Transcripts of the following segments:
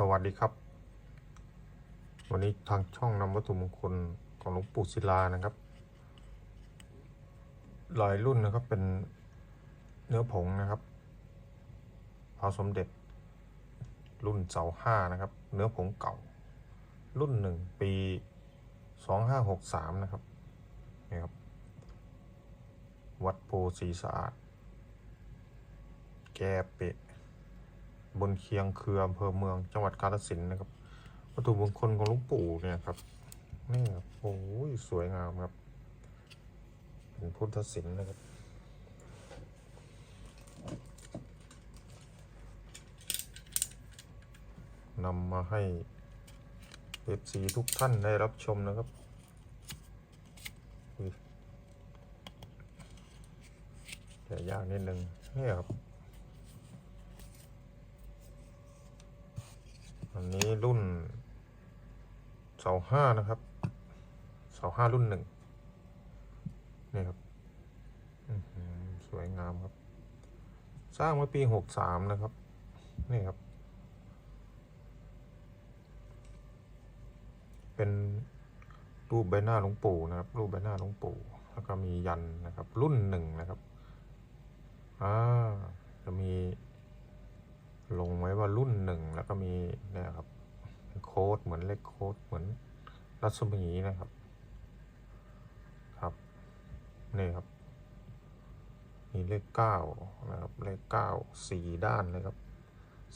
สวัสดีครับ วันนี้ทางช่องนำวัตถุมงคลของหลวงปู่ศิลานะครับ หลายรุ่นนะครับเป็นเนื้อผงนะครับพระสมเด็จ รุ่นเสาห้านะครับ เนื้อผงเก่า รุ่นหนึ่งปีสองห้าหกสามนะครับนี่ครับ วัดโพสีสะอาด แกเปะ บนเคียงเคืออำเภอเมืองจังหวัดกาฬสินธุ์นะครับ วัตถุมงคลของหลวงปู่เนี่ยครับนี่ครับโอ้ยสวยงามครับ เป็นพุทธศิลป์นะครับนำมาให้เอฟซีทุกท่านได้รับชมนะครับอุ๊ยแต่ยากนิดนึงนี่ครับ นี้รุ่นเสาห้านะครับ เสาห้ารุ่นหนึ่งนี่ครับสวยงามครับ สร้างเมื่อปีหกสามนะครับ นี่ครับ เป็นรูปใบหน้าหลวงปู่นะครับ รูปใบหน้าหลวงปู่แล้วก็มียันนะครับ รุ่นหนึ่งนะครับ อ่า จะมี ลงไว้ว่ารุ่นหนึ่งแล้วก็มีเนี่ยครับโค้ดเหมือนเลขโค้ดเหมือนรัศมีนะครับ ครับนี่ครับมีเลขเก้านะครับเลขเก้าสี่ด้านเลยครับ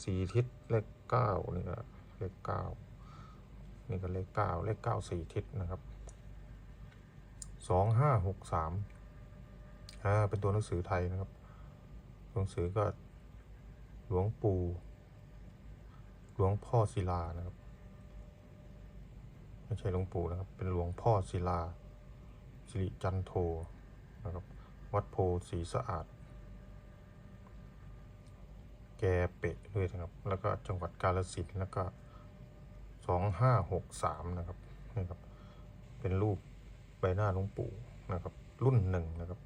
สี่ทิศเลขเก้านี่ก็เลขเก้านี่ก็เลขเก้าเลขเก้าสี่ทิศนะครับสองห้าหกสามอ่าเป็นตัวหนังสือไทยนะครับ หนังสือก็ หลวงปู่ หลวงพ่อศิลานะครับ ไม่ใช่หลวงปู่นะครับ เป็นหลวงพ่อศิลา สิริจันโทนะครับ วัดโพสีสะอาด แกเปะด้วยนะครับ แล้วก็จังหวัดกาฬสินธุ์แล้วก็สองห้าหกสามนะครับนี่ครับ เป็นรูปใบหน้าหลวงปู่นะครับ รุ่นหนึ่งนะครับ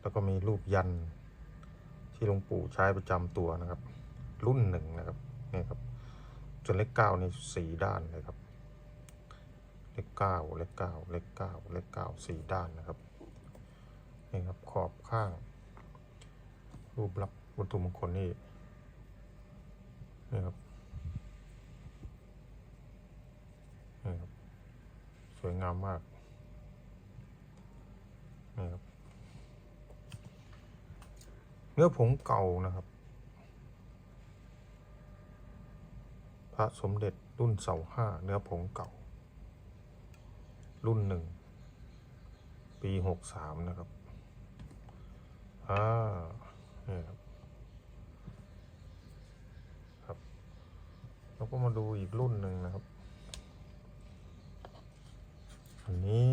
แล้วก็มีรูปยัน ที่หลวงปู่ใช้ประจำตัวนะครับ รุ่นหนึ่งนะครับนี่ครับส่วนเลขเก้านี่สี่ด้านเลยครับ เลขเก้าเลขเก้าเลขเก้าเลขเก้าสี่ด้านนะครับนี่ครับขอบข้าง รูปลักษณ์วัตถุมงคลนี่นี่ครับนี่ครับ สวยงามมากนี่ครับ เนื้อผงเก่านะครับ พระสมเด็จรุ่นเสาห้าเนื้อผงเก่า รุ่นหนึ่ง ปีหกสามนะครับ อ่านี่ครับครับ แล้วก็มาดูอีกรุ่นหนึ่งนะครับ อันนี้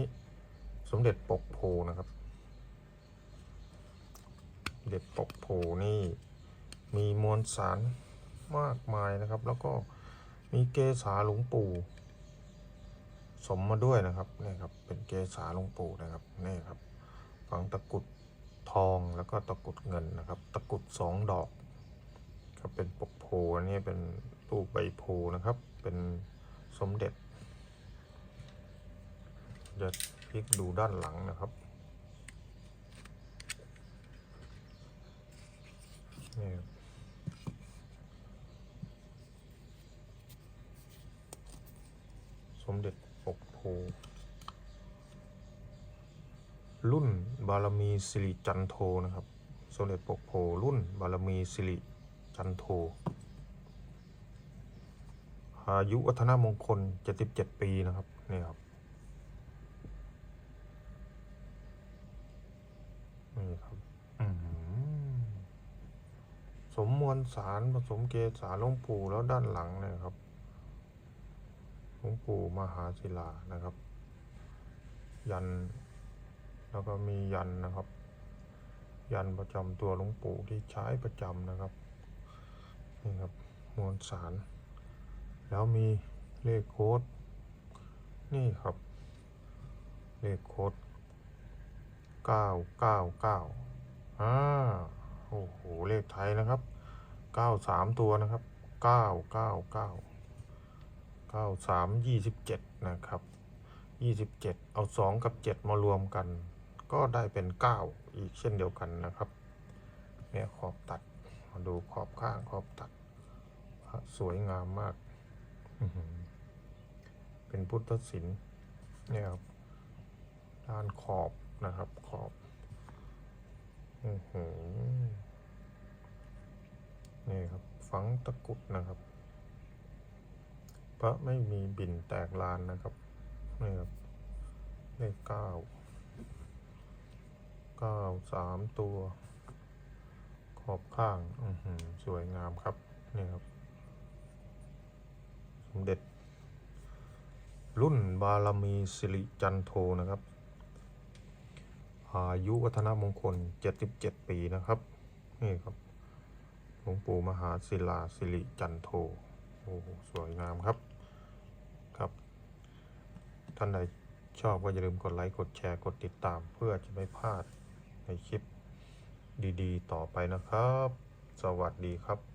สมเด็จปกโพนะครับ เด็ดปกโผนี่ มีมวลสารมากมายนะครับ แล้วก็มีเกสาหลวงปู่ สมมาด้วยนะครับนี่ครับ เป็นเกสาหลวงปู่นะครับนี่ครับฝังตะกุดทองแล้วก็ตะกุดเงินนะครับ ตะกุดสองดอกก็เป็นปกโพนนี้เป็นรูปใบโพนะครับ เป็นสมเด็จจะพลิกดูด้านหลังนะครับ นี่ครับสมเด็จปกโพรุ่นบารมีสิริจันโทนะครับ สมเด็จปกโพรุ่นบารมีสิริจันโทอายุวัฒนมงคล 77 ปีนะครับนี่ครับนี่ครับ อืม สมม วลสารผสมเกสาหลวงปู่แล้วด้านหลังนะครับหลวงปู่มหาศิลานะครับ ยัน แล้วก็มียันนะครับ ยันประจำตัวหลวงปู่ที่ใช้ประจำนะครับนี่ครับมวลสาร แล้วมีเลขโค้ดนี่ครับ เลขโค้ดเก้าเก้าเก้าอ่าโอ้โห เลขไทยนะครับ เก้าสามตัวนะครับเก้าเก้าเก้าเก้าสามยี่สิบเจ็ดนะครับยี่สิบเจ็ดเอาสองกับเจ็ดมารวมกัน ก็ได้เป็นเก้าอีกเช่นเดียวกันนะครับ เนี่ยขอบตัดมาดูขอบข้างขอบตัด สวยงามมาก เป็นพุทธศิลป์เนี่ยครับด้านขอบนะครับขอบ อือหือ นี่ครับฝังตะกุดนะครับ พระไม่มีบินแตกลานนะครับนี่ครับเลขเก้าเก้าสามตัว ขอบข้างอืสวยงามครับนี่ครับ สมเด็จ รุ่นบารมีสิริจันโทนะครับอายุวัฒนมงคล 77 ปีนะครับ นี่ครับ หลวงปู่มหาศิลาสิริจันโทโอ้สวยงามครับครับ ท่านใดชอบก็อย่าลืมกดไลค์กดแชร์กดติดตาม เพื่อจะไม่พลาดในคลิปดีๆ ต่อไปนะครับ สวัสดีครับ